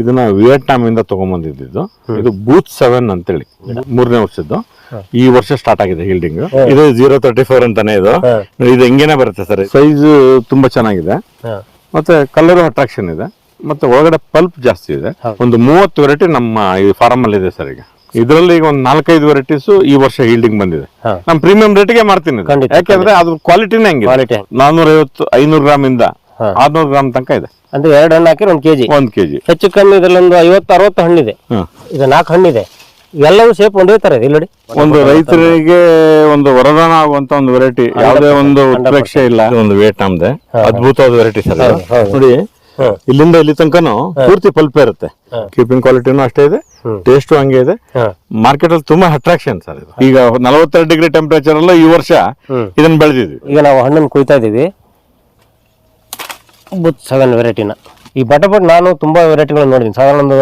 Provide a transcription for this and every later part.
ಇದನ್ನ ವಿಯೆಟ್ನಾಮ್ ಇಂದ ತಗೊಂಡ್ಬಂದಿದ್ದು ಇದು ಬೂತ್ ಸೆವೆನ್ ಅಂತೇಳಿ. ಮೂರನೇ ವರ್ಷದ್ದು. ಈ ವರ್ಷ ಸ್ಟಾರ್ಟ್ ಆಗಿದೆ ಹೀಲ್ಡಿಂಗ್. ಇದು ಜೀರೋ ತರ್ಟಿ ಫೋರ್ ಅಂತಾನೆ ಇದು. ಇದು ಹೆಂಗೇನೆ ಬರುತ್ತೆ ಸರ್? ಸೈಜ್ ತುಂಬಾ ಚೆನ್ನಾಗಿದೆ. ಮತ್ತೆ ಕಲರ್ ಅಟ್ರಾಕ್ಷನ್ ಇದೆ. ಮತ್ತೆ ಒಳಗಡೆ ಪಲ್ಪ್ ಜಾಸ್ತಿ ಇದೆ. ಒಂದು ಮೂವತ್ತು ವೆರೈಟಿ ನಮ್ಮ ಈ ಫಾರಂ ಅಲ್ಲಿ ಇದೆ ಸರ್ ಈಗ. ಇದರಲ್ಲಿ ಈಗ ಒಂದು ನಾಲ್ಕೈದು ವೆರೈಟೀಸ್ ಈ ವರ್ಷ ಹೀಲ್ಡಿಂಗ್ ಬಂದಿದೆ. ನಮ್ ನಾನು ಪ್ರೀಮಿಯಂ ರೇಟ್ಗೆ ಮಾಡ್ತೀನಿ ಯಾಕಂದ್ರೆ ಅದು ಕ್ವಾಲಿಟಿನೇ ಹಂಗಿದೆ ಕ್ವಾಲಿಟಿ ನಾನೂರ ಐವತ್ತು ಐನೂರು ಗ್ರಾಮ್ ಇಂದ. ಆರ್ನೂರು ಗ್ರಾಮ್ ತನಕ ಇದೆ. ಅಂದ್ರೆ ಎರಡು ಹಣ್ಣು ಹಾಕಿದ್ರೆ ಒಂದು ಕೆಜಿ. ಒಂದ್ ಕೆಜಿ. ಹೆಚ್ಚು ಕಮ್ಮಿ ಇದ್ರಲ್ಲಿ ಒಂದು ಐವತ್ತು ಅರವತ್ತು ಹಣ್ಣಿದೆ. ಹ್ಮ್ ಇದು ನಾಲ್ಕು ಹಣ್ಣಿದೆ. ಎಲ್ಲವೂ ಸೇಫ್ ಒಂದೇ ತರ ಇದೆ ಇಲ್ಲಿ ನೋಡಿ ಒಂದು ರೈತರಿಗೆ ಒಂದು ವರದಾನ ಆಗುವಂತ ಒಂದು ವೆರೈಟಿ ಯಾವುದೇ ಒಂದು ಉತ್ಪ್ರೇಕ್ಷೆ ಇಲ್ಲ. ಇದು ಒಂದು ವಿಯೆಟ್ನಾಂದೆ ಅದ್ಭುತವಾದ ವೆರೈಟಿ ಸರ್ ಇದು. ನೋಡಿ ಇಲ್ಲಿಂದ ಇಲ್ಲಿ ತನಕನು ಪೂರ್ತಿ ಪಲ್ಪ್ ಇರುತ್ತೆ. ಕೀಪಿಂಗ್ ಕ್ವಾಲಿಟಿನೂ ಅಷ್ಟೇ ಇದೆ. ಟೇಸ್ಟು ಹಂಗೆ ಇದೆ. ಮಾರ್ಕೆಟ್ ಅಲ್ಲಿ ತುಂಬಾ ಅಟ್ರಾಕ್ಷನ್ ಸರ್ ಇದು. ಈಗ ನಲವತ್ತೆರಡು ಡಿಗ್ರಿ ಟೆಂಪರೇಚರ್ ಅಲ್ಲ ಈ ವರ್ಷ ಇದನ್ನ ಬೆಳೆದಿದ್ವಿ. ಈಗ ನಾವು ಹಣ್ಣನ್ನು ಕುಯ್ತಾ ಇದ್ದೀವಿ. ಬುತ್ ಸೆವೆನ್ ವೆರೈಟಿನ ಈ ಬಟಪಟ್ ನಾನು ತುಂಬ ವೆರೈಟಿಗಳನ್ನು ನೋಡಿದ್ದೀನಿ ಸಾಧಾರಣ ಒಂದು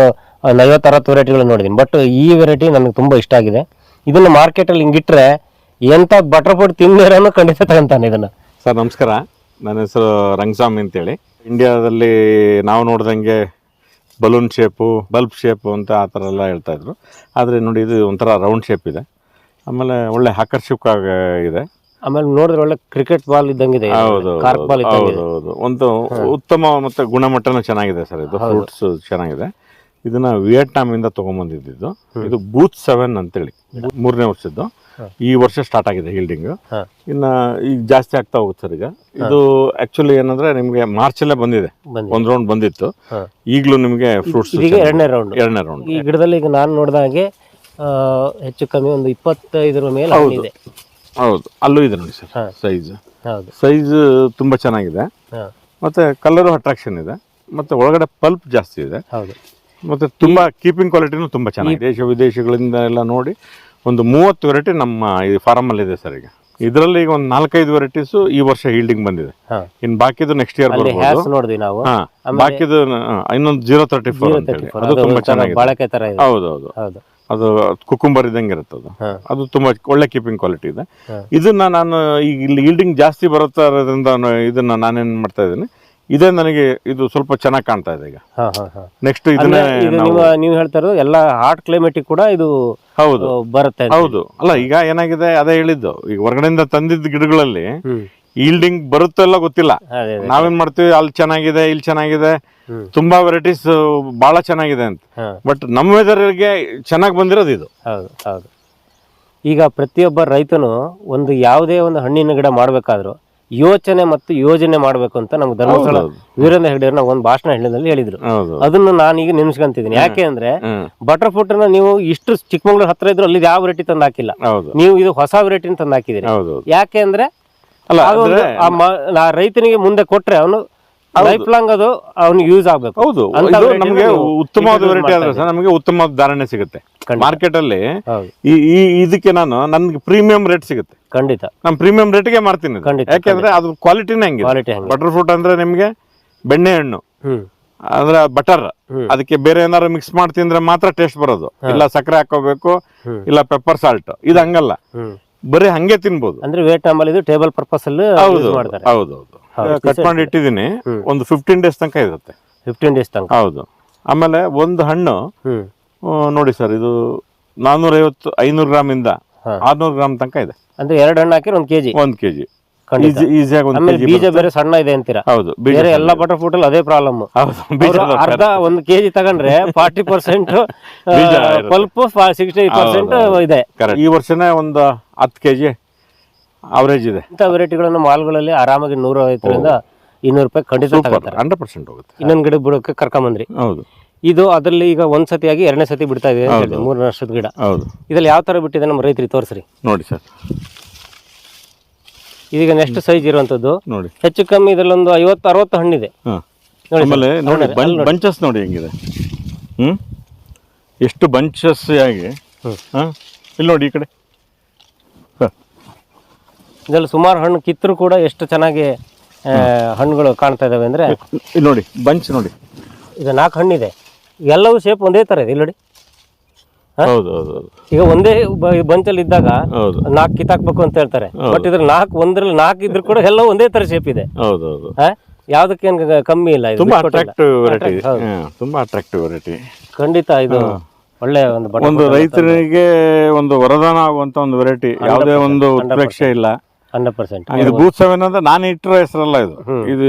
ಐವತ್ತು ವೆರೈಟಿಗಳನ್ನು ನೋಡಿದ್ದೀನಿ ಬಟ್ ಈ ವೆರೈಟಿ ನನಗೆ ತುಂಬ ಇಷ್ಟ ಆಗಿದೆ. ಇದನ್ನು ಮಾರ್ಕೆಟಲ್ಲಿ ಹಿಂಗಿಟ್ರೆ ಎಂಥ ಬಟರ್ಪಟ್ ತಿಂದಿರೋನು ಖಂಡಿತ ತಗೊಂತಾನೆ ಇದನ್ನು. ಸರ್, ನಮಸ್ಕಾರ. ನನ್ನ ಹೆಸರು ರಂಗಸ್ವಾಮಿ ಅಂತೇಳಿ. ಇಂಡಿಯಾದಲ್ಲಿ ನಾವು ನೋಡ್ದಂಗೆ ಬಲೂನ್ ಶೇಪು ಬಲ್ಬ್ ಶೇಪು ಅಂತ ಆ ಥರ ಎಲ್ಲ ಹೇಳ್ತಾಯಿದ್ರು ಆದರೆ ನೋಡಿ, ಇದು ಒಂಥರ ರೌಂಡ್ ಶೇಪ್ ಇದೆ. ಆಮೇಲೆ ಒಳ್ಳೆ ಆಕರ್ಷಕ ಇದೆ. ಆಮೇಲೆ ನೋಡಿದ್ರೆ ಒಳ್ಳೆ ಕ್ರಿಕೆಟ್ ಬಾಲ್ ಇದ್ದಂಗಿದೆ. ಹೌದು ಕಾರ್ಕ್ ಬಾಲ್ ಹೌದು ಇದ್ದಂಗಿದೆ. ಹೌದು ಒಂದು ಉತ್ತಮ ಮತ್ತೆ ಗುಣಮಟ್ಟನೂ ಚೆನ್ನಾಗಿದೆ ಸರ್ ಇದು. ಫ್ರೂಟ್ಸ್ ಚೆನ್ನಾಗಿದೆ. ಇದನ್ನ ವಿಯೆಟ್ನಾಂ ಇಂದ ತಗೊಂಡ್ಬಂದಿದ್ದು ಇದು ಬೂತ್ ಸೆವೆನ್ ಅಂತೇಳಿ. ಮೂರನೇ ವರ್ಷದ್ದು. ಈ ವರ್ಷ ಸ್ಟಾರ್ಟ್ ಆಗಿದೆ ಹೀಲ್ಡಿಂಗ್ ಹಾ. ಇನ್ನ ಈಗ ಜಾಸ್ತಿ ಆಗ್ತಾ ಹೋಗುತ್ತೆ ಸರ್ ಈಗ. ಇದು ಆಕ್ಚುಲಿ ಏನಂದ್ರೆ ನಿಮಗೆ ಮಾರ್ಚ್ ಅಲ್ಲೇ ಬಂದಿದೆ. ಒಂದು ರೌಂಡ್ ಬಂದಿತ್ತು. ಹಾ. ಈಗಲೂ ನಿಮಗೆ ಫ್ರೂಟ್ಸ್ ಇದೀಗ ಎರಡನೇ ರೌಂಡ್ ಎರಡನೇ ರೌಂಡ್ ಈ ಗಿಡದಲ್ಲಿ ಈಗ ನಾನು ನೋಡಿದ ಹಾಗೆ ಆ, ಹೆಚ್ಚು ಕಮ್ಮಿ ಒಂದು ಇಪ್ಪತ್ತೈದರ ಮೇಲೆ ಹೌದು ಅಲ್ಲೂ ಇದೆ ನೋಡಿ ಸರ್. ಸೈಜ್ ಹೌದು. ಸೈಜ್ ತುಂಬಾ ಚೆನ್ನಾಗಿದೆ. ಮತ್ತೆ ಕಲರ್ ಅಟ್ರಾಕ್ಷನ್ ಇದೆ. ಮತ್ತೆ ಒಳಗಡೆ ಪಲ್ಪ್ ಜಾಸ್ತಿ ಇದೆ. ಹೌದು. ಮತ್ತೆ ತುಂಬಾ ಕೀಪಿಂಗ್ ಕ್ವಾಲಿಟಿನೂ ತುಂಬಾ ಚೆನ್ನಾಗಿದೆ. ದೇಶ ವಿದೇಶಗಳಿಂದ ಎಲ್ಲ ನೋಡಿ ಒಂದು ಮೂವತ್ತು ವೆರೈಟಿ ನಮ್ಮ ಈ ಫಾರಂ ಅಲ್ಲಿ ಇದೆ ಸರ್ ಈಗ. ಇದರಲ್ಲಿ ಈಗ ಒಂದು ನಾಲ್ಕೈದು ವೆರೈಟೀಸ್ ಈ ವರ್ಷ ಹೀಲ್ಡಿಂಗ್ ಬಂದಿದೆ. ಇನ್ ಬಾಕಿದು ನೆಕ್ಸ್ಟ್ ಇಯರ್ ಬರ್ಬೋದು. ನಾವು. ಬಾಕಿದು ಇನ್ನೊಂದು ಜೀರೋ ತರ್ಟಿ ಫೋರ್ ಅಂತ ಹೇಳಿ. ಅದು ತುಂಬಾ ಚೆನ್ನಾಗಿದೆ. ಹೌದು. ಹೌದು. ಅದು ಕುಕುಂಬರ್ ಇದ್ದಂಗೆ ಇರುತ್ತೆ ಅದು ಅದು ತುಂಬಾ ಒಳ್ಳೆ ಕೀಪಿಂಗ್ ಕ್ವಾಲಿಟಿ ಇದೆ. ಇದನ್ನ ನಾನು ಈಗ ಇಲ್ಲಿ ಈಲ್ಡಿಂಗ್ ಜಾಸ್ತಿ ಬರುತ್ತಾ ಇರೋದ್ರಿಂದ ನಾನು ಇದನ್ನ ನಾನೇನ್ ಮಾಡ್ತಾ ಇದ್ದೀನಿ. ಇದೇ ನನಗೆ ಇದು ಸ್ವಲ್ಪ ಚೆನ್ನಾಗಿ ಕಾಣ್ತಾ ಇದೆ ಈಗ. ನೆಕ್ಸ್ಟ್ ಇದನ್ನ ಇದು ನೀವು ನೀವು ಹೇಳ್ತಾ ಇರೋದು ಎಲ್ಲ ಹಾಟ್ ಕ್ಲೈಮೇಟ್ ಕೂಡ ಇದು ಹೌದು. ಬರುತ್ತೆ ಹೌದು. ಅಲ್ಲ ಈಗ ಏನಾಗಿದೆ ಅದೇ ಹೇಳಿದ್ದು. ಈಗ ಹೊರಗಡೆಯಿಂದ ತಂದಿದ್ದ ಗಿಡಗಳಲ್ಲಿ ಈಲ್ಡಿಂಗ್ ಬರುತ್ತೆ ಎಲ್ಲ ಗೊತ್ತಿಲ್ಲ. ನಾವೇನ್ ಮಾಡ್ತೀವಿ ಅಲ್ಲಿ ಚೆನ್ನಾಗಿದೆ ಇಲ್ಲಿ ಚೆನ್ನಾಗಿದೆ. ತುಂಬಾ ವೆರೈಟೀಸ್ ಬಹಳ ಚೆನ್ನಾಗಿದೆ ಅಂತ. ಬಟ್ ನಮ್ಮ ವೆದರ್ಗೆ ಚೆನ್ನಾಗಿ ಬಂದಿರೋದು ಇದು. ಹೌದು ಹೌದು. ಈಗ ಪ್ರತಿಯೊಬ್ಬ ರೈತನು ಒಂದು ಯಾವುದೇ ಒಂದು ಹಣ್ಣಿನ ಗಿಡ ಮಾಡಬೇಕಾದ್ರೂ ಯೋಚನೆ ಮತ್ತು ಯೋಜನೆ ಮಾಡಬೇಕು ಅಂತ ನಮ್ಗೆ ಧರ್ಮಸ್ಥಳ ವೀರೇಂದ್ರ ಹೆಗ್ಡೆ ನಾವು ಒಂದು ಭಾಷಣ ಹೇಳಿದಲ್ಲಿ ಹೇಳಿದ್ರು. ಅದನ್ನು ನಾನು ಈಗ ನೆನೆಸ್ಕೊಂತಿದ್ದೀನಿ ಯಾಕೆ ಅಂದ್ರೆ ಬಟರ್ ನೀವು ಇಷ್ಟು ಚಿಕ್ಕಮಂಗ್ಳೂರ್ ಹತ್ರ ಇದ್ರು ಅಲ್ಲಿ ಯಾವ ವೆರೈಟಿ ತಂದು ಹಾಕಿಲ್ಲ. ನೀವು ಇದು ಹೊಸ ವೆರೈಟಿನ ತಂದು ಹಾಕಿದಿರಿ ಯಾಕೆ ಅಂದ್ರೆ ಅಲ್ಲ ಅಂದ್ರೆ ಆ ಮ- ರೈತನಿಗೆ ಮುಂದೆ ಕೊಟ್ರೆ ಅವನು ಲೈಫ್ ಲಾಂಗ್ ಅದು ಅವ್ನಿಗೆ ಯೂಸ್ ಆಗ್ಬೇಕು. ಹೌದು. ಅಂತ ಇದು variety ನಮಗೆ ನೀವು ಉತ್ತಮವಾದ introduce ವೆರೈಟಿ ಆದ್ರೆ ಮಾಡ್ತಾ ಸರ್ ನಮಗೆ ಉತ್ತಮವಾದ ಧಾರಣೆ ಸಿಗುತ್ತೆ. ಖಂಡಿತ. ಮಾರ್ಕೆಟ್ ಅಲ್ಲಿ ಹೌದು. ಈ ಈ ಇದಕ್ಕೆ ನಾನು ನನ್ಗೆ ಪ್ರೀಮಿಯಂ ರೇಟ್ ಸಿಗುತ್ತೆ. ಖಂಡಿತ. ನಾನು ಪ್ರೀಮಿಯಂ ರೇಟ್ಗೆ ಮಾಡ್ತೀನಿ ಇದು. ಖಂಡಿತ, ಯಾಕೆಂದ್ರೆ ಅದು ಕ್ವಾಲಿಟಿನೇ ಕ್ವಾಲಿಟಿ ಹಂಗೆ ಬಟರ್ ಫ್ರೂಟ್ ಅಂದ್ರೆ ನಿಮಗೆ ಬೆಣ್ಣೆ ಹಣ್ಣು. ಹ್ಮ್. ಅಂದ್ರೆ ಬಟರ್ ಅದಕ್ಕೆ ಬೇರೆ ಏನಾದ್ರು ಮಿಕ್ಸ್ ಮಾಡಿ ತಿಂದ್ರೆ ಮಾತ್ರ ಟೇಸ್ಟ್ ಬರೋದು. ಇಲ್ಲ ಸಕ್ಕರೆ ಹಾಕೋಬೇಕು ಇಲ್ಲ ಪೆಪ್ಪರ್ ಸಾಲ್ಟ್ ಇದು ಹಂಗಲ್ಲ. ಹ್ಮ್. ಬರೀ ಹಂಗೆ ತಿನ್ಬೋದು. ಅಂದ್ರೆ ವೇಟ್ ಅಲ್ಲಿ ಇದು ಟೇಬಲ್ ಪರ್ಪಸ್ ಅಲ್ಲಿ ಹೌದು ಮಾಡ್ತಾರೆ. ಹೌದು. ಹೌದು ಕಟ್ ಮಾಡಿ ಇಟ್ಟಿದ್ದೀನಿ ಒಂದು ಫಿಫ್ಟೀನ್ ಡೇಸ್ ತನಕ ಇರುತ್ತೆ. ಫಿಫ್ಟೀನ್ ಡೇಸ್ ತನಕ. ಹೌದು. ಆಮೇಲೆ ಒಂದು ಹಣ್ಣು ಹ್ಮ್. ಆ, ನೋಡಿ ಸರ್ ಇದು ನಾನ್ನೂರೈವತ್ತು ಐನೂರು ಗ್ರಾಮ್ ಇಂದ ಹಾ. ಆರ್ನೂರು ಗ್ರಾಮ್ ತನಕ ಇದೆ. ಅಂದ್ರೆ ಎರಡು ಹಣ್ಣು ಹಾಕಿದ್ರೆ ಒಂದ್ ಕೆಜಿ? ಒಂದ್ ಕೆಜಿ. ಈಸಿಯಾಗಿ ಒಂದು ಆಮೇಲೆ ಕೆಜಿ ಬೀಜ ಬೇರೆ ಸಣ್ಣ ಇದೆ ಅಂತೀರಾ? ಹೌದು ಬೀಜ ಬೇರೆ ಎಲ್ಲ ಬಟರ್ ಫ್ರೂಟ್ ಅಲ್ಲಿ ಅದೇ ಪ್ರಾಬ್ಲಮ್ ಹೌದು ಬೀಜ ಅರ್ಧ ಒಂದು ಕೆಜಿ ತಗೊಂಡ್ರೆ forty percent. Pulp sixty percent ಇದೆ. ಈ ವರ್ಷನೇ ಒಂದು ಹತ್ತು ಕೆಜಿ ಅವರೇಜ್ ಇದೆ. ಇಂಥ ವೆರೈಟಿಗಳನ್ನು ಮಾಲ್ಗಳಲ್ಲಿ ಆರಾಮಾಗಿ ನೂರ ಐವತ್ತರಿಂದ ಇನ್ನೂರು ರೂಪಾಯಿ ಖಂಡಿತ ಹಂಡ್ರೆಡ್ ಪರ್ಸೆಂಟ್ ಹೋಗುತ್ತೆ. ಇನ್ನೊಂದು ಗಿಡ ಬಿಡೋಕೆ ಕರ್ಕೊಂಬಂದ್ರಿ. ಹೌದು. ಇದು ಅದರಲ್ಲಿ ಈಗ ಒಂದ್ ಸತಿಯಾಗಿ ಎರಡನೇ ಸತಿ ಬಿಡ್ತಾ ಇದೆ. ಮೂರನೇ ವರ್ಷದ ಗಿಡ. ಹೌದು. ಇದ್ರಲ್ಲಿ ಯಾವ ತರ ಬಿಟ್ಟಿದೆ ನಮ್ಮ ರೈತರಿಗೆ ತೋರಿಸ್ರಿ. ನೋಡಿ ಸರ್. ಇದೀಗ ನೆಕ್ಸ್ಟ್ ಸೈಜ್ ಇರುವಂತದ್ದು. ನೋಡಿ. ಹೆಚ್ಚು ಕಮ್ಮಿ ಇದರಲ್ಲಿ ಒಂದು ಐವತ್ತು ಅರವತ್ತು ಹಣ್ಣಿದೆ. ಆಮೇಲೆ ನೋಡಿ ಬಂಚಸ್ ನೋಡಿ. ಹೆಂಗಿದೆ. ಹ್ಞೂ ಎಷ್ಟು ಬಂಚಸ್ ಆಗಿ ಹ್ಮ್. ಹಾಂ? ಇಲ್ಲಿ ನೋಡಿ ಈ ಕಡೆ. ಇದ್ರಲ್ಲಿ ಇದರಲ್ಲಿ ಸುಮಾರು ಹಣ್ಣು ಕಿತ್ತರೂ ಕೂಡ ಎಷ್ಟು ಚೆನ್ನಾಗಿ ಹಣ್ಣುಗಳು ಕಾಣ್ತಾ ಇದಾವೆ ಅಂದ್ರೆ ಇಲ್ಲಿ ನೋಡಿ ಬಂಚ್ ನೋಡಿ. ಇದು ನಾಲ್ಕು ಹಣ್ಣಿದೆ. ಎಲ್ಲವೂ ಶೇಪ್ ಒಂದೇ ತರ ಇದೆ. ಇಲ್ಲಿ ನೋಡಿ. ಹೌದು ಹೌದು ಹೌದು. ಈಗ ಒಂದೇ ಬಂಚಲ್ಲಿ ಇದ್ದಾಗ ಹೌದು. ನಾಲ್ಕು ಕಿತ್ತಾಕ್ಬೇಕು ಅಂತ ಹೇಳ್ತಾರೆ. ಬಟ್ ಇದ್ರ ನಾಲ್ಕು ಒಂದ್ರಲ್ಲಿ ನಾಲ್ಕು ಇದ್ರು ಕೂಡ ಎಲ್ಲ ಒಂದೇ ತರ ಶೇಪ್ ಇದೆ. ಹೌದು ಹೌದು? ಯಾವ್ದಕ್ಕೇನ್ ಕಮ್ಮಿ ಇಲ್ಲ ಇದು ತುಂಬಾ. ಅಟ್ರಾಕ್ಟಿವ್ ವೆರೈಟಿ ತುಂಬಾ ಅಟ್ರಾಕ್ಟಿವ್ ವೆರೈಟಿ ಖಂಡಿತ ಇದು ಒಳ್ಳೆ ಒಂದು ಒಂದು ರೈತರಿಗೆ ಒಂದು ವರದಾನ ಆಗುವಂತ ಒಂದು ವೆರೈಟಿ ಯಾವುದೇ ಒಂದು ಉತ್ಪ್ರೇಕ್ಷೆ ಇಲ್ಲ. ಹಂಡ್ರೆಡ್ ಪರ್ಸೆಂಟ್ ಇದು ಬೂತ್ ಸೆವೆನ್ ಅಂದ್ರೆ ನಾನು ಇಟ್ಟಿರೋ ಹೆಸರಲ್ಲ ಇದು. ಇದು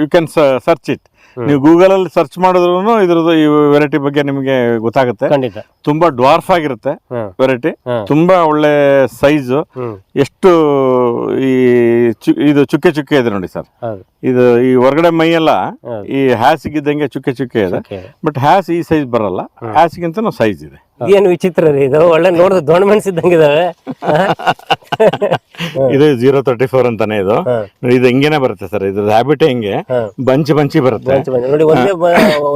ಯು ಕ್ಯಾನ್ ಸರ್ಚ್ ಇಟ್ ನೀವು ಗೂಗಲ್ ಅಲ್ಲಿ ಸರ್ಚ್ ಮಾಡಿದ್ರು ಇದ್ರದ್ದು ಈ ವೆರೈಟಿ ಬಗ್ಗೆ ನಿಮಗೆ ಗೊತ್ತಾಗುತ್ತೆ. ಖಂಡಿತ. ತುಂಬಾ ಡ್ವಾರ್ಫ್ ಆಗಿರುತ್ತೆ ವೆರೈಟಿ ತುಂಬಾ ಒಳ್ಳೆ ಸೈಜ್ ಎಷ್ಟು ಈ ಇದು ಚುಕ್ಕೆ ಚುಕ್ಕೆ ಇದೆ ನೋಡಿ ಸರ್. ಇದು ಈ ಹೊರಗಡೆ ಮೈ ಎಲ್ಲ ಈ ಹ್ಯಾಸಿಗಿದ್ದಂಗೆ ಚುಕ್ಕೆ ಚುಕ್ಕೆ ಇದೆ. ಬಟ್ ಹ್ಯಾಸ್ ಈ ಸೈಜ್ ಬರಲ್ಲ. ಹ್ಯಾಸಿಗಿಂತ ಸೈಜ್ ಇದೆ. ಏನು ವಿಚಿತ್ರ ರೀ? ಇದು ಒಳ್ಳೆ ನೋಡಿದ್ರೆ ದೊಣ್ಣ ಮೆಣಸು ಇದು ಜೀರೋ ತರ್ಟಿ ಫೋರ್ ಅಂತಾನೆ ಇದು. ಇದು ಹಿಂಗೇನೆ ಬರುತ್ತೆ ಸರ್? ಇದ್ರ ಹ್ಯಾಬಿಟ್ ಹೆಂಗೆ? ಬಂಚಿ ಬಂಚಿ ಬರುತ್ತೆ. ನೋಡಿ ಒಂದೇ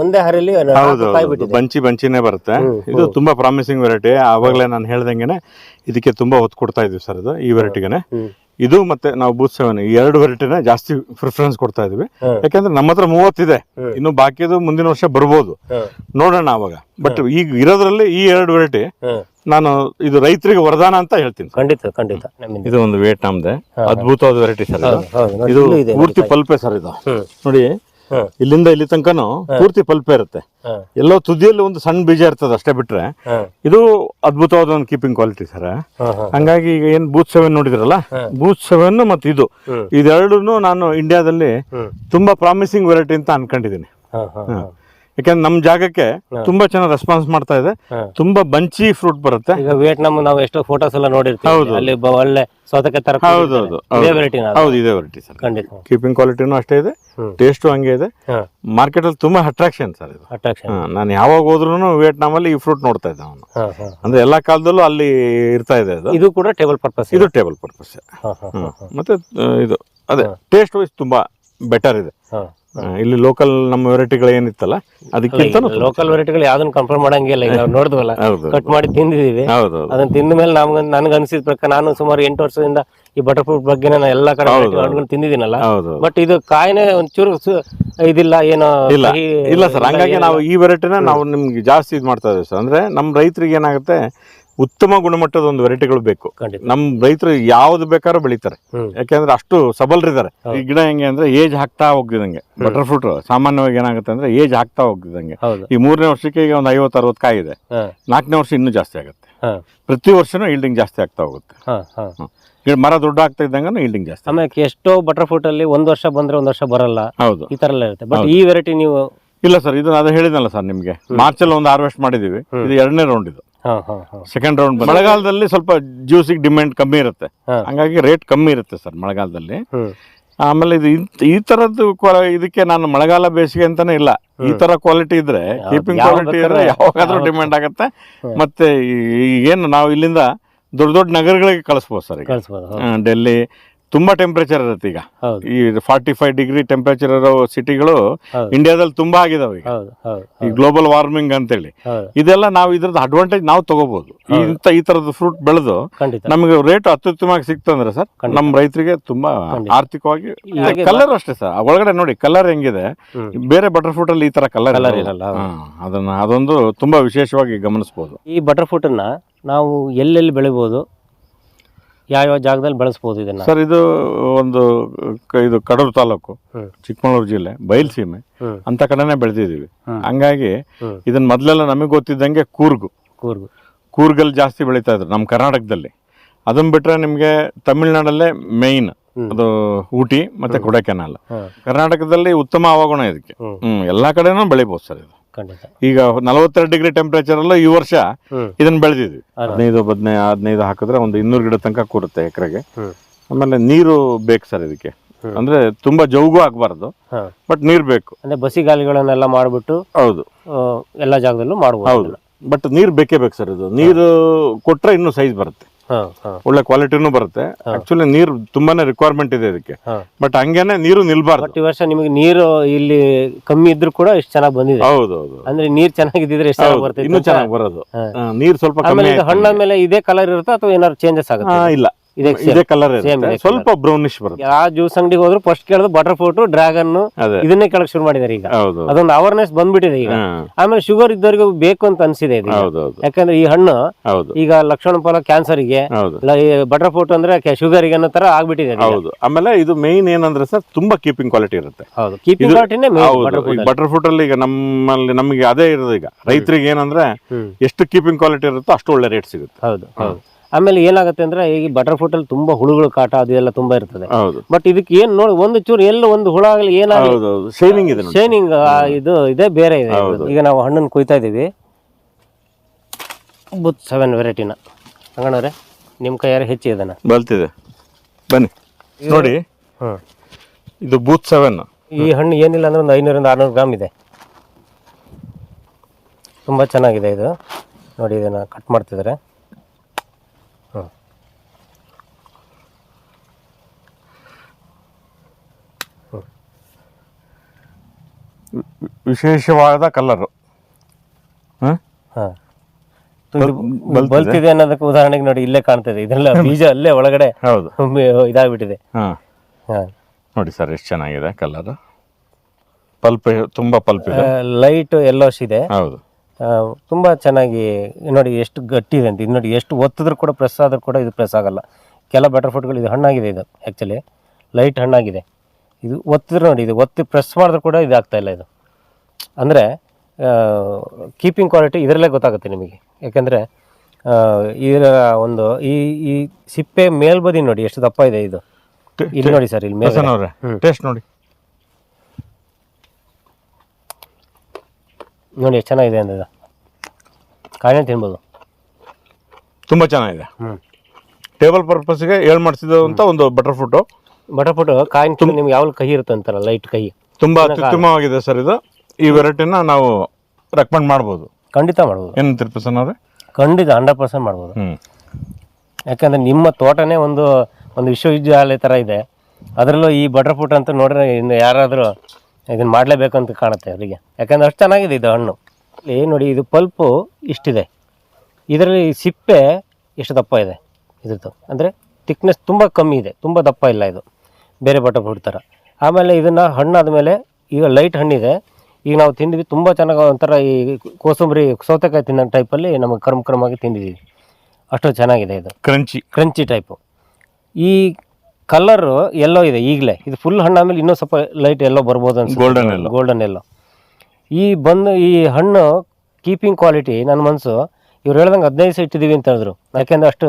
ಒಂದೇ ಹರಿಲಿ ಹೌದು ಬಂಚಿ ಬಂಚಿನೇ ಬರುತ್ತೆ. ಇದು ತುಂಬಾ ಪ್ರಾಮಿಸಿಂಗ್ ವೆರೈಟಿ ಆವಾಗಲೇ ನಾನು ಹೇಳ್ದಂಗೆನೆ ಇದಕ್ಕೆ ತುಂಬಾ ಒತ್ತು ಕೊಡ್ತಾ ಇದೀವಿ ಸರ್ ಇದು ಈ ವೆರೈಟಿಗೆನೆ. ಇದು ಮತ್ತೆ ನಾವು ಬೂತ್ ಸೆವೆನ್ ಈ ಎರಡು ವೆರೈಟಿನ ಜಾಸ್ತಿ ಪ್ರಿಫರೆನ್ಸ್ ಕೊಡ್ತಾ ಇದೀವಿ. ಯಾಕಂದ್ರೆ ನಮ್ಮ ಹತ್ರ ಮೂವತ್ತಿದೆ. ಇನ್ನು ಬಾಕಿದು ಮುಂದಿನ ವರ್ಷ ಬರ್ಬೋದು. ನೋಡೋಣ ಅವಾಗ ಬಟ್ ಈಗ ಇರೋದ್ರಲ್ಲಿ ಈ ಎರಡು ವೆರೈಟಿ ನಾನು ಇದು ರೈತರಿಗೆ ವರದಾನ ಅಂತ ಹೇಳ್ತೀನಿ. ಖಂಡಿತ ಖಂಡಿತ. ಇದು ಒಂದು ವಿಯೆಟ್ನಾಮ್ದೆ ಅದ್ಭುತವಾದ ವೆರೈಟಿ ಸರ್ ಇದು. ಪೂರ್ತಿ ಪಲ್ಪೆ ಸರ್ ಇದು. ನೋಡಿ. ಇಲ್ಲಿಂದ ಇಲ್ಲಿ ತನಕನು ಪೂರ್ತಿ ಪಲ್ಪೆ ಇರುತ್ತೆ. ಎಲ್ಲೋ ತುದಿಯಲ್ಲಿ ಒಂದು ಸಣ್ಣ ಬೀಜ ಇರ್ತದೆ ಅಷ್ಟೇ ಬಿಟ್ರೆ. ಇದು ಅದ್ಭುತವಾದ ಒಂದು ಕೀಪಿಂಗ್ ಕ್ವಾಲಿಟಿ ಸರ್. ಹಂಗಾಗಿ ಈಗ ಏನ್ ಬೂತ್ ಸೆವೆನ್ ನೋಡಿದ್ರಲ್ಲ? ಬೂತ್ ಸೆವೆನ್ ಮತ್ತು ಇದು. ಇದೆರಡು ನಾನು ಇಂಡಿಯಾದಲ್ಲಿ ತುಂಬಾ ಪ್ರಾಮಿಸಿಂಗ್ ವೆರೈಟಿ ಅಂತ ಅನ್ಕೊಂಡಿದ್ದೀನಿ. ಯಾಕಂದ್ರೆ ನಮ್ ಜಾಗಕ್ಕೆ ತುಂಬಾ ಚೆನ್ನಾಗಿ ರೆಸ್ಪಾನ್ಸ್ ಮಾಡ್ತಾ ಇದೆ. ತುಂಬಾ ಬಂಚಿ ಫ್ರೂಟ್ ಬರುತ್ತೆ. ಈಗ ವಿಯೆಟ್ನಾಂ ನಾವು ಎಷ್ಟೋ ಫೋಟೋಸ್ ಎಲ್ಲ ನೋಡಿರ್ತೀವಿ. ಅಲ್ಲಿ ಬ- ಒಳ್ಳೆ ಸ್ವತಃ ತರ ಹೌದು ಹೌದು ಇದೇ ವೆರೈಟಿ ಹೌದು ಇದೇ ವೆರೈಟಿ ಸರ್. ಖಂಡಿತ. ಕೀಪಿಂಗ್ ಕ್ವಾಲಿಟಿನೂ ಅಷ್ಟೇ ಇದೆ. ಹ್ಮ್. ಟೇಸ್ಟು ಹಂಗೆ ಇದೆ. ಮಾರ್ಕೆಟ್ ಅಲ್ಲಿ ತುಂಬಾ ಅಟ್ರಾಕ್ಷನ್ ಸರ್ ಇದು. ಅಟ್ರಾಕ್ಷನ್ ನಾನು ಯಾವಾಗ ಹೋದ್ರು ವಿಯೆಟ್ನಾಮ್ ಅಲ್ಲಿ ಈ ಫ್ರೂಟ್ ನೋಡ್ತಾ ಇದ್ದೆ ಅವನು. ಅಂದ್ರೆ ಎಲ್ಲಾ ಕಾಲದಲ್ಲೂ ಅಲ್ಲಿ ಇರ್ತಾ ಇದೆ ಅದು. ಇದು ಕೂಡ ಟೇಬಲ್ ಪರ್ಪಸ್ ಇದು ಟೇಬಲ್ ಪರ್ಪಸ್ ಮತ್ತೆ ಆ, ಇದು ಅದೇ ಟೇಸ್ಟ್ ವೈಸ್ ತುಂಬಾ ಬೆಟರ್ ಇದೆ. ಇಲ್ಲಿ ಲೋಕಲ್ ನಮ್ಮ ವೆರೈಟಿಗಳು ಏನಿತ್ತಲ್ಲ ಅದಕ್ಕಿಂತ ಲೋಕಲ್ ವೆರೈಟಿಗಳು ಯಾವ್ದನ್ನ ಕಂಪೇರ್ ಮಾಡಂಗಿಲ್ಲ ಈಗ ನಾವು ನೋಡಿದ್ವಲ್ಲ ಕಟ್ ಮಾಡಿ ತಿಂದಿದೀವಿ. ಹೌದು ಅದನ್ನ ತಿಂದ ಮೇಲೆ ನಮ್ಗೆ ನನಗೆ ಅನ್ಸಿದ ಪ್ರಕಾರ ನಾನು ಸುಮಾರು ಎಂಟು ವರ್ಷದಿಂದ ಈ ಬಟರ್ ಫ್ರೂಟ್ ಬಗ್ಗೆ ನಾನು ಎಲ್ಲಾ ಕಡೆ ಹಣ್ಣುಗಳು ತಿಂದಿದ್ದೀನಲ್ಲ. ಹೌದು ಬಟ್ ಇದು ಕಾಯಿನೇ ಒಂಚೂರು ಇದಿಲ್ಲ ಏನೋ ಇಲ್ಲ ಇಲ್ಲ ಸರ್ ಹಂಗಾಗಿ ನಾವು ಈ ವೆರೈಟಿನ ನಾವು ನಿಮ್ಗೆ ಜಾಸ್ತಿ ಇದು ಮಾಡ್ತಾ ಇದ್ದೀವಿ ಸರ್. ಅಂದ್ರೆ ನಮ್ಮ ರೈತರಿಗೆ ಏನಾಗುತ್ತೆ ಉತ್ತಮ ಗುಣಮಟ್ಟದ ಒಂದು ವೆರೈಟಿಗಳು ಬೇಕು. ನಮ್ ರೈತರು ಯಾವ್ದು ಬೇಕಾದ್ರೂ ಬೆಳಿತಾರೆ. ಯಾಕೆಂದ್ರೆ ಅಷ್ಟು ಸಬಲರಿದ್ದಾರೆ ಈ ಗಿಡ ಹೆಂಗೆ ಅಂದ್ರೆ ಏಜ್ ಹಾಕ್ತಾ ಹೋಗ್ತಿದಂಗೆ. ಬಟರ್ ಫ್ರೂಟ್ ಸಾಮಾನ್ಯವಾಗಿ ಏನಾಗುತ್ತೆ ಅಂದ್ರೆ ಏಜ್ ಹಾಕ್ತಾ ಹೋಗ್ತಿದಂಗೆ. ಈ ಮೂರನೇ ವರ್ಷಕ್ಕೆ ಈಗ ಒಂದು ಐವತ್ತು ಅರವತ್ತು ಕಾಯಿ ಇದೆ ನಾಲ್ಕನೇ ವರ್ಷ ಇನ್ನೂ ಜಾಸ್ತಿ ಆಗುತ್ತೆ. ಪ್ರತಿ ವರ್ಷನು ಈಲ್ಡಿಂಗ್ ಜಾಸ್ತಿ ಆಗ್ತಾ ಹೋಗುತ್ತೆ. ಮರ ದೊಡ್ಡ ಆಗ್ತಾ ಇದ್ದಂಗೆ ಈಲ್ಡಿಂಗ್ ಜಾಸ್ತಿ ಆಮೇಲೆ ಎಷ್ಟೋ ಬಟರ್ ಫ್ರೂಟ್ ಅಲ್ಲಿ ಒಂದ್ ವರ್ಷ ಬಂದ್ರೆ ಒಂದ್ ವರ್ಷ ಬರಲ್ಲ. ಹೌದು. ಈ ತರ ಎಲ್ಲ ಇರುತ್ತೆ ಬಟ್ ಈ ವೆರೈಟಿ ನೀವು ಇಲ್ಲ ಸರ್ ಇದು ಅದು ಹೇಳಿದ್ನಲ್ಲ ಸರ್ ನಿಮಗೆ. ಮಾರ್ಚಲ್ಲಿ ಒಂದು ಹಾರ್ವೆಸ್ಟ್ ಮಾಡಿದೀವಿ. ಇದು ಎರಡನೇ ರೌಂಡ್ ಇದು. ಸೆಕೆಂಡ್ ರೌಂಡ್ ಮಳೆಗಾಲದಲ್ಲಿ ಸ್ವಲ್ಪ ಜ್ಯೂಸಿಗೆ ಡಿಮ್ಯಾಂಡ್ ಕಮ್ಮಿ ಇರುತ್ತೆ. ಹಂಗಾಗಿ ರೇಟ್ ಕಮ್ಮಿ ಇರುತ್ತೆ ಸರ್ ಮಳೆಗಾಲದಲ್ಲಿ. ಆಮೇಲೆ ಇದು ಈ ತರದ್ದು ಇದಕ್ಕೆ ನಾನು ಮಳೆಗಾಲ ಬೇಸಿಗೆ ಅಂತಾನೆ ಇಲ್ಲ. ಈ ತರ ಕ್ವಾಲಿಟಿ ಇದ್ರೆ ಕೀಪಿಂಗ್ ಕ್ವಾಲಿಟಿ ಇದ್ರೆ ಯಾವಾಗಾದ್ರೂ ಡಿಮ್ಯಾಂಡ್ ಆಗುತ್ತೆ. ಮತ್ತೆ ಏನು ನಾವು ಇಲ್ಲಿಂದ ದೊಡ್ಡ ದೊಡ್ಡ ನಗರಗಳಿಗೆ ಕಳಿಸ್ಬೋದು ಸರ್ ಡೆಲ್ಲಿ ತುಂಬಾ ಟೆಂಪರೇಚರ್ ಇರುತ್ತೆ ಈಗ. ಈ ಫಾರ್ಟಿ ಫೈವ್ ಡಿಗ್ರಿ ಟೆಂಪರೇಚರ್ ಇರೋ ಸಿಟಿಗಳು. ಇಂಡಿಯಾದಲ್ಲಿ ತುಂಬಾ ಆಗಿದಾವೆ ಈಗ. ಈ ಗ್ಲೋಬಲ್ ವಾರ್ಮಿಂಗ್ ಅಂತೇಳಿ. ಹೇಳಿ ಇದೆಲ್ಲ ನಾವು ಇದ್ರದ್ದು ಅಡ್ವಾಂಟೇಜ್ ನಾವು ತಗೋಬಹುದು ಇಂಥ ಈ ತರದ ಫ್ರೂಟ್ ಬೆಳೆದು ನಮಗೆ ರೇಟ್ ಅತ್ಯುತ್ತಮವಾಗಿ ಸಿಕ್ತಂದ್ರೆ ಸರ್ ನಮ್ಮ ರೈತರಿಗೆ ತುಂಬಾ ಆರ್ಥಿಕವಾಗಿ ಕಲರ್ ಅಷ್ಟೇ ಸರ್. ಒಳಗಡೆ ನೋಡಿ ಕಲರ್ ಹೆಂಗಿದೆ? ಬೇರೆ ಬಟರ್ ಫ್ರೂಟ್ ಅಲ್ಲಿ ಈ ತರ ಕಲರ್ ಅದನ್ನ ಅದೊಂದು ತುಂಬಾ ವಿಶೇಷವಾಗಿ ಗಮನಿಸಬಹುದು ಈ ಬಟರ್ ಫ್ರೂಟ್ ಅನ್ನ ನಾವು ಎಲ್ಲೆಲ್ಲಿ ಬೆಳಿಬೋದು? ಯಾವ ಜಾಗದಲ್ಲಿ ಬಳಸ್ಬೋದು ಇದನ್ನ? ಸರ್ ಇದು ಒಂದು ಕ- ಇದು ಕಡೂರು ತಾಲೂಕು. ಚಿಕ್ಕಮಗಳೂರು ಜಿಲ್ಲೆ ಬಯಲ್ಸೀಮೆ ಅಂತ ಕಡೆನೆ ಬೆಳೆದಿದ್ದೀವಿ. ಹಂಗಾಗಿ ಇದನ್ನ ಮೊದಲೆಲ್ಲ ನಮಗೆ ಗೊತ್ತಿದ್ದಂಗೆ ಕೂರ್ಗು. ಕೂರ್ಗು. ಕೂರ್ಗಲ್ಲಿ ಜಾಸ್ತಿ ಬೆಳೀತಾ ಇದ್ರು ನಮ್ಮ ಕರ್ನಾಟಕದಲ್ಲಿ. ಅದನ್ನ ಬಿಟ್ರೆ ನಿಮಗೆ ತಮಿಳ್ನಾಡಲ್ಲೇ ಮೇಯ್ನ್ ಅದು ಊಟಿ ಮತ್ತೆ ಕೊಡೈಕೆನಾಲ್. ಕರ್ನಾಟಕದಲ್ಲಿ ಉತ್ತಮ ಹವಾಗುಣ ಇದಕ್ಕೆ. ಹ್ಮ್ ಎಲ್ಲಾ ಕಡೆನೂ ಬೆಳಿಬೋದು ಸರ್ ಇದು. ಖಂಡಿತ. ಈಗ ನಲವತ್ತೆರಡು ಡಿಗ್ರಿ ಟೆಂಪರೇಚರ್ ಅಲ್ಲೂ ಈ ವರ್ಷ ಇದನ್ನ ಬೆಳೆದಿದ್ವಿ ಹದಿನೈದು ಬದ್ನೆ ಹದಿನೈದು ಹಾಕಿದ್ರೆ ಒಂದು ಇನ್ನೂರು ಗಿಡ ತನಕ ಕೂರುತ್ತೆ ಎಕರೆಗೆ. ಆಮೇಲೆ ನೀರು ಬೇಕು ಸರ್ ಇದಕ್ಕೆ. ಅಂದ್ರೆ ತುಂಬಾ ಜೌಗು ಆಗಬಾರ್ದು ಬಟ್ ನೀರ್ ಬೇಕು. ಅಂದ್ರೆ ಬಸಿ ಗಾಲಿಗಳನ್ನೆಲ್ಲ ಮಾಡ್ಬಿಟ್ಟು ಹೌದು. ಎಲ್ಲಾ ಜಾಗದಲ್ಲೂ ಮಾಡಬಹುದು ಹೌದು. ಬಟ್ ನೀರ್ ಬೇಕೇ ಬೇಕು ಸರ್ ಇದು. ನೀರು ಕೊಟ್ರೆ ಇನ್ನು ಸೈಜ್ ಬರುತ್ತೆ. ಒಳ್ಳೆ ಕ್ವಾಲಿಟಿನೂ ಬರುತ್ತೆ. ಆಕ್ಚುಲಿ ನೀರು ತುಂಬಾನೇ ರಿಕ್ವೈರ್ಮೆಂಟ್ ಇದೆ ಇದಕ್ಕೆ. ಬಟ್ ಹಂಗೇನೆ ನೀರು ನಿಲ್ಬಾರ್ದು. ಈ ವರ್ಷ ನಿಮಗೆ ನೀರು ಇಲ್ಲಿ ಕಮ್ಮಿ ಇದ್ರು ಕೂಡ ಇಷ್ಟು ಚೆನ್ನಾಗಿ ಬಂದಿದೆ. ಹೌದು ಹೌದು ಅಂದ್ರೆ ನೀರ್ ಚೆನ್ನಾಗಿದ್ರೆ ಎಷ್ಟು ಚೆನ್ನಾಗಿ ಬರ್ತದೆ ಇನ್ನೂ ಚೆನ್ನಾಗಿ ಬರೋದು. ನೀರು ಸ್ವಲ್ಪ ಕಮ್ಮಿ ಹಣ್ಣ ಮೇಲೆ ಇದೇ ಕಲರ್ ಇರುತ್ತಾ ಅಥವಾ ಏನಾದ್ರು ಚೇಂಜಸ್ ಆಗುತ್ತೆ? ಇಲ್ಲ. ಇದೆ ಕಲರ್ ಸ್ವಲ್ಪ ಬ್ರೌನಿಶ್ ಬರುತ್ತೆ. ಆ ಜ್ಯೂಸ್ ಅಂಗಡಿಗೆ ಹೋದ್ರು ಫಸ್ಟ್ ಕೇಳಿದ್ರು ಬಟರ್ ಫ್ರೂಟ್ ಡ್ರ್ಯಾಗನ್ ಅದೇ. ಇದನ್ನೇ ಕೇಳಕ್ ಶುರು ಮಾಡಿದಾರೆ ಈಗ. ಹೌದು. ಅದೊಂದು ಅವೇರ್ನೆಸ್ ಬಂದ್ಬಿಟ್ಟಿದೆ ಈಗ. ಆಮೇಲೆ ಶುಗರ್ ಇದ್ದವರಿಗೆ ಬೇಕು ಅಂತ ಅನ್ಸಿದೆ ಇದು ಯಾಕಂದ್ರೆ ಈ ಹಣ್ಣು ಹೌದು. ಈಗ ಲಕ್ಷಣ ಫಲ ಕ್ಯಾನ್ಸರ್ಗೆ ಬಟರ್ ಫ್ರೂಟ್ ಅಂದ್ರೆ ಶುಗರ್ಗೆ ಅನ್ನೋ ತರ ಆಗ್ಬಿಟ್ಟಿದೆ ಹೌದು. ಆಮೇಲೆ ಇದು ಮೇನ್ ಏನಂದ್ರೆ ಸರ್ ತುಂಬಾ ಕೀಪಿಂಗ್ ಕ್ವಾಲಿಟಿ ಇರುತ್ತೆ. ಹೌದು. ಕೀಪಿಂಗ್ ಕ್ವಾಲಿಟಿನೇ ಬಟರ್ ಫ್ರೂಟ್ ಅಲ್ಲಿ. ಈಗ ನಮ್ಮಲ್ಲಿ ನಮಗೆ ಅದೇ ಇರೋದು ಈಗ. ರೈತರಿಗೆ ಏನಂದ್ರೆ. ಎಷ್ಟು ಕೀಪಿಂಗ್ ಕ್ವಾಲಿಟಿ ಇರುತ್ತೋ ಅಷ್ಟು ಒಳ್ಳೆ ರೇಟ್ ಸಿಗುತ್ತೆ. ಹೌದು ಹೌದು. ಆಮೇಲೆ ಏನಾಗುತ್ತೆ ಅಂದ್ರೆ ಈಗ ಬಟರ್ ಅಲ್ಲಿ ತುಂಬಾ ಹುಳುಗಳು ಕಾಟ ಅದು ಎಲ್ಲ ತುಂಬಾ ಇರ್ತದೆ. ಹೌದು. ಬಟ್ ಇದಕ್ಕೆ ಏನ್ ನೋಡಿ ಒಂದು ಚೂರು ಎಲ್ಲ ಒಂದು ಹುಳ ಆಗಲಿ ಏನಾಗಲಿ ಶೈನಿಂಗ್ ಇದೆ ನೋಡಿ. ಶೈನಿಂಗ್ ಇದು ಇದೇ ಬೇರೆ ಇದೆ. ಈಗ ನಾವು ಹಣ್ಣನ್ನು ಕುಯ್ತಾ ಇದೀವಿ ಬುತ್ ಸೆವೆನ್ ವೆರೈಟಿನ ಹಂಗಣ್ಣವ್ರೆ ನಿಮ್ಮ ಕೈಯಾರೆ ಹೆಚ್ಚಿ ಇದನ್ನ ಬಲ್ತಿದೆ. ಬನ್ನಿ. ನೋಡಿ. ಇದು ಬೂತ್ ಸೆವೆನ್ ಈ ಹಣ್ಣು ಏನಿಲ್ಲ ಅಂದ್ರೆ ಒಂದು ಐನೂರಿಂದ ಆರ್ನೂರು ಗ್ರಾಮ್ ಇದೆ. ತುಂಬ ಚೆನ್ನಾಗಿದೆ ಇದು. ನೋಡಿ ಇದನ್ನು ಕಟ್ ಮಾಡ್ತಿದ್ದಾರೆ ವಿಶೇಷವಾದ ಕಲರ್. ಹಾಂ? ಬಲ್ತಿದೆ? ಬಲ್ತಿದೆ ಅನ್ನೋದಕ್ಕೆ ಉದಾಹರಣೆಗೆ ನೋಡಿ ಇಲ್ಲೇ ಕಾಣ್ತಿದೆ. ಇದೆಲ್ಲ ಬೀಜ ಅಲ್ಲೇ ಒಳಗಡೆ ಹೌದು. ಇದಾಗ್ಬಿಟ್ಟಿದೆ. ಹಾ. ಹಾಂ. ನೋಡಿ ಸರ್ ಎಷ್ಟು ಚೆನ್ನಾಗಿದೆ ಕಲರ್. ಪಲ್ಪ್ ತುಂಬಾ ಪಲ್ಪ್ ಇದೆ. ಲೈಟ್ ಎಲ್ಲೋಶ್ ಇದೆ. ಹೌದು. ತುಂಬ ಚೆನ್ನಾಗಿ ನೋಡಿ ಎಷ್ಟು ಗಟ್ಟಿ ಇದೆ ಅಂತ. ಇದು ನೋಡಿ ಎಷ್ಟು ಒತ್ತಿದ್ರು ಕೂಡ ಪ್ರೆಸ್ ಆದ್ರೂ ಕೂಡ ಇದು ಪ್ರೆಸ್ ಆಗಲ್ಲ. ಕೆಲ ಬಟರ್ ಫ್ರೂಟ್ಗಳು ಇದು ಹಣ್ಣಾಗಿದೆ ಇದು ಆ್ಯಕ್ಚುಲಿ ಲೈಟ್ ಹಣ್ಣಾಗಿದೆ. ಇದು ಒತ್ತಿದ್ರೆ ನೋಡಿ ಇದು ಒತ್ತಿ ಪ್ರೆಸ್ ಮಾಡಿದ್ರೆ ಕೂಡ ಇದು ಇಲ್ಲ ಇದು. ಅಂದರೆ ಕೀಪಿಂಗ್ ಕ್ವಾಲಿಟಿ ಇದರಲ್ಲೇ ಗೊತ್ತಾಗುತ್ತೆ ನಿಮಗೆ. ಯಾಕೆಂದರೆ ಇದರ ಒಂದು ಈ ಈ ಸಿಪ್ಪೆ ಮೇಲ್ಬದಿ ನೋಡಿ ಎಷ್ಟು ದಪ್ಪ ಇದೆ ಇದು. ಇಲ್ಲಿ ನೋಡಿ ಸರ್ ಇಲ್ಲಿ ಮೇಲೆ ಟೇಸ್ಟ್ ನೋಡಿ. ನೋಡಿ ಎಷ್ಟು ಚೆನ್ನಾಗಿದೆ ಅಂದ ಕಾಯಿಲೆ ತಿನ್ಬೋದು. ತುಂಬ ಚೆನ್ನಾಗಿದೆ. ಹ್ಞೂ ಟೇಬಲ್ ಪರ್ಪಸ್ಗೆ ಏಳು ಮಾಡಿಸಿದಂಥ ಒಂದು ಬಟರ್ ಫ್ರೂಟು ಬಟರ್ ಫ್ರೂಟ್ ಕಾಯಿನ್ ತುಂಬ ನಿಮ್ಗೆ ಯಾವ ಕಹಿ ಇರುತ್ತೆ ಅಂತಾರ ಲೈಟ್ ಕಹಿ? ತುಂಬಾ ಅತ್ಯುತ್ತಮವಾಗಿದೆ ಸರ್ ಇದು. ಈ ವೆರೈಟಿನ ನಾವು ರೆಕಮೆಂಡ್ ಮಾಡ್ಬೋದು. ಖಂಡಿತ ಮಾಡ್ಬೋದು. ಏನು ತಿರುಪಸನ್ ಅವ್ರೆ? ಖಂಡಿತ ಹಂಡ್ರೆಡ್ ಪರ್ಸೆಂಟ್ ಮಾಡ್ಬೋದು. ಹ್ಮ್. ಯಾಕಂದ್ರೆ ನಿಮ್ಮ ತೋಟನೇ ಒಂದು ಒಂದು ವಿಶ್ವವಿದ್ಯಾಲಯ ಥರ ಇದೆ. ಅದರಲ್ಲೂ ಈ ಬಟರ್ ಫ್ರೂಟ್ ಅಂತ ನೋಡ್ರೆ ಇನ್ನು ಯಾರಾದರೂ ಇದನ್ನು ಮಾಡಲೇಬೇಕು ಅಂತ ಕಾಣುತ್ತೆ ಅವರಿಗೆ. ಯಾಕಂದ್ರೆ ಅಷ್ಟು ಚೆನ್ನಾಗಿದೆ ಇದು ಹಣ್ಣು. ಇಲ್ಲಿ ನೋಡಿ ಇದು ಪಲ್ಪು ಇಷ್ಟಿದೆ. ಇದರಲ್ಲಿ ಸಿಪ್ಪೆ ಎಷ್ಟು ದಪ್ಪ ಇದೆ ಇದ್ರದ್ದು. ಅಂದರೆ ತಿಕ್ನೆಸ್ ತುಂಬ ಕಮ್ಮಿ ಇದೆ. ತುಂಬ ದಪ್ಪ ಇಲ್ಲ ಇದು. ಬೇರೆ ಬಟ್ಟೆ ಬಿಡ್ತಾರೆ ಆಮೇಲೆ ಇದನ್ನು ಹಣ್ಣಾದ ಮೇಲೆ ಈಗ ಲೈಟ್ ಹಣ್ಣಿದೆ. ಈಗ ನಾವು ತಿಂದ್ವಿ ತುಂಬ ಚೆನ್ನಾಗಿ ಒಂಥರ ಈ ಕೋಸಂಬರಿ ಸೌತೆಕಾಯಿ ತಿನ್ನೋ ಟೈಪಲ್ಲಿ ನಮಗೆ ಕ್ರಮ ಕ್ರಮವಾಗಿ ತಿಂದಿದ್ದೀವಿ ಅಷ್ಟು ಚೆನ್ನಾಗಿದೆ ಇದು. ಕ್ರಂಚಿ ಕ್ರಂಚಿ ಟೈಪು ಈ ಕಲರು ಎಲ್ಲೋ ಇದೆ ಈಗಲೇ. ಇದು ಫುಲ್ ಹಣ್ಣು ಆಮೇಲೆ ಇನ್ನೂ ಸ್ವಲ್ಪ ಲೈಟ್ ಎಲ್ಲೋ ಬರ್ಬೋದು ಅನ್ಸುತ್ತೆ. ಗೋಲ್ಡನ್ ಎಲ್ಲೋ. ಗೋಲ್ಡನ್ ಎಲ್ಲೋ ಈ ಬಂದು ಈ ಹಣ್ಣು ಕೀಪಿಂಗ್ ಕ್ವಾಲಿಟಿ ನನ್ನ ಮನಸ್ಸು ಇವ್ರು ಹೇಳ್ದಂಗೆ ಹದಿನೈದು ಸಹ ಇಟ್ಟಿದ್ದೀವಿ ಅಂತ ಹೇಳಿದ್ರು. ಯಾಕೆಂದ್ರೆ ಅಷ್ಟು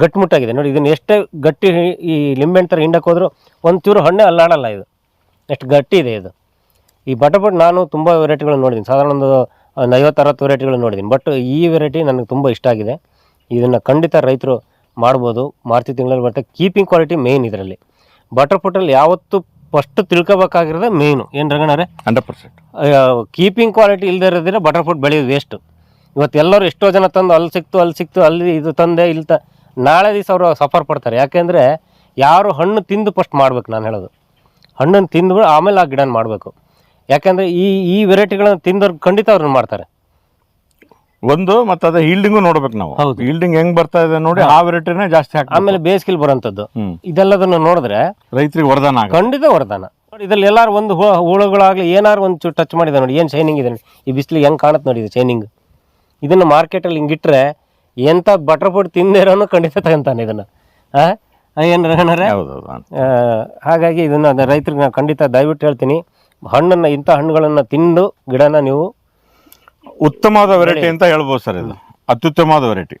ಗಟ್ಟಿಮುಟ್ಟಾಗಿದೆ. ನೋಡಿ ಇದನ್ನು ಎಷ್ಟೇ ಗಟ್ಟಿ ಈ ಲಿಂಬೆಹಣ್ಣು ಥರ ಹಿಂಡಕ್ಕೆ ಹೋದರೂ ಒಂದು ಚೂರು ಹಣ್ಣೆ ಅಲ್ಲಾಡಲ್ಲ ಇದು. ಎಷ್ಟು ಗಟ್ಟಿ ಇದೆ ಇದು. ಈ ಬಟಬಟ್ ನಾನು ತುಂಬ ವೆರೈಟಿಗಳನ್ನು ನೋಡಿದ್ದೀನಿ ಸಾಧಾರಣ ಒಂದು ಒಂದು ಐವತ್ತು ಅರವತ್ತು ವೆರೈಟಿಗಳನ್ನು ನೋಡಿದ್ದೀನಿ ಬಟ್ ಈ ವೆರೈಟಿ ನನಗೆ ತುಂಬ ಇಷ್ಟ ಆಗಿದೆ. ಇದನ್ನು ಖಂಡಿತ ರೈತರು ಮಾಡ್ಬೋದು. ಮಾರ್ಚ್ ತಿಂಗಳಲ್ಲಿ ಬರುತ್ತೆ ಕೀಪಿಂಗ್ ಕ್ವಾಲಿಟಿ ಮೇಯ್ನ್ ಇದರಲ್ಲಿ. ಬಟರ್ಫುಟಲ್ಲಿ ಯಾವತ್ತು ಫಸ್ಟ್ ತಿಳ್ಕೊಬೇಕಾಗಿರೋದೇ ಮೇಯ್ನು ಏನು ರಗಣಾರೆ ಹಂಡ್ರೆಡ್ ಪರ್ಸೆಂಟ್. ಕೀಪಿಂಗ್ ಕ್ವಾಲಿಟಿ ಇಲ್ಲದೇ ಇರೋದ್ರೆ ಬಟರ್ ಫ್ರೂಟ್ ಬೆಳೆಯೋದು ವೇಸ್ಟು ಇವತ್ತು ಎಲ್ಲರೂ ಎಷ್ಟೋ ಜನ ತಂದು ಅಲ್ಲಿ ಸಿಕ್ತು ಅಲ್ಲಿ ಸಿಕ್ತು ಅಲ್ಲಿ ಇದು ತಂದೆ ಇಲ್ಲಿ ತ ನಾಳೆ ದಿವಸ ಅವರು ಸಫರ್ ಪಡ್ತಾರೆ. ಯಾಕೆಂದರೆ ಯಾರು ಹಣ್ಣು ತಿಂದು ಫಸ್ಟ್ ಮಾಡ್ಬೇಕು ನಾನು ಹೇಳೋದು. ಹಣ್ಣನ್ನು ತಿಂದು ಆಮೇಲೆ ಆ ಗಿಡನ ಮಾಡಬೇಕು. ಯಾಕೆಂದರೆ ಈ ಈ ವೆರೈಟಿಗಳನ್ನು ತಿಂದವ್ರು ಖಂಡಿತ ಅವ್ರನ್ನ ಮಾಡ್ತಾರೆ. ಒಂದು ಮತ್ತೆ ಅದೇ ಹೀಲ್ಡಿಂಗು ನೋಡ್ಬೇಕು ನಾವು. ಹೌದು. ಹೀಲ್ಡಿಂಗ್ ಹೆಂಗ್ ಬರ್ತಾ ಇದೆ ನೋಡಿ ಆ ವೆರೈಟಿನೇ ಜಾಸ್ತಿ ಹಾಕಿ ಆಮೇಲೆ ಬೇಸಿಗೆಲಿ ಬರೋಂಥದ್ದು. ಇದೆಲ್ಲದನ್ನು ನೋಡಿದ್ರೆ ರೈತರಿಗೆ ವರದಾನ ಖಂಡಿತ ವರದಾನ. ನೋಡಿ ಇದ್ರಲ್ಲಿ ಎಲ್ಲಾರು ಒಂದು ಹು- ಹುಳುಗಳಾಗ್ಲಿ ಏನಾರು ಒಂದು ಚೂರು ಟಚ್ ಮಾಡಿದೆ ನೋಡಿ ಏನು ಶೈನಿಂಗ್ ಇದೆ ನೋಡಿ. ಈ ಬಿಸಿಲಿಗೆ ಹೆಂಗೆ ಕಾಣುತ್ತೆ ನೋಡಿ ಇದು ಶೈನಿಂಗ್ ಇದನ್ನು ಮಾರ್ಕೆಟಲ್ಲಿ ಹಿಂಗಿಟ್ರೆ ಎಂಥ ಬಟರ್ ಫ್ರೂಟ್ ತಿಂದಿರೋನು ಖಂಡಿತ ತಗೊಂತಾನೆ ಇದನ್ನು. ಹಾಂ ಏನು ಹಾಗಾಗಿ ಇದನ್ನು ರೈತರಿಗೆ ನಾನು ಖಂಡಿತ ದಯವಿಟ್ಟು ಹೇಳ್ತೀನಿ. ಹಣ್ಣನ್ನು ಇಂಥ ಹಣ್ಣುಗಳನ್ನು ತಿಂದು ಗಿಡನ ನೀವು ಉತ್ತಮವಾದ ವೆರೈಟಿ ಅಂತ ಹೇಳ್ಬೋದು ಸರ್ ಇದು. ಅತ್ಯುತ್ತಮವಾದ ವೆರೈಟಿ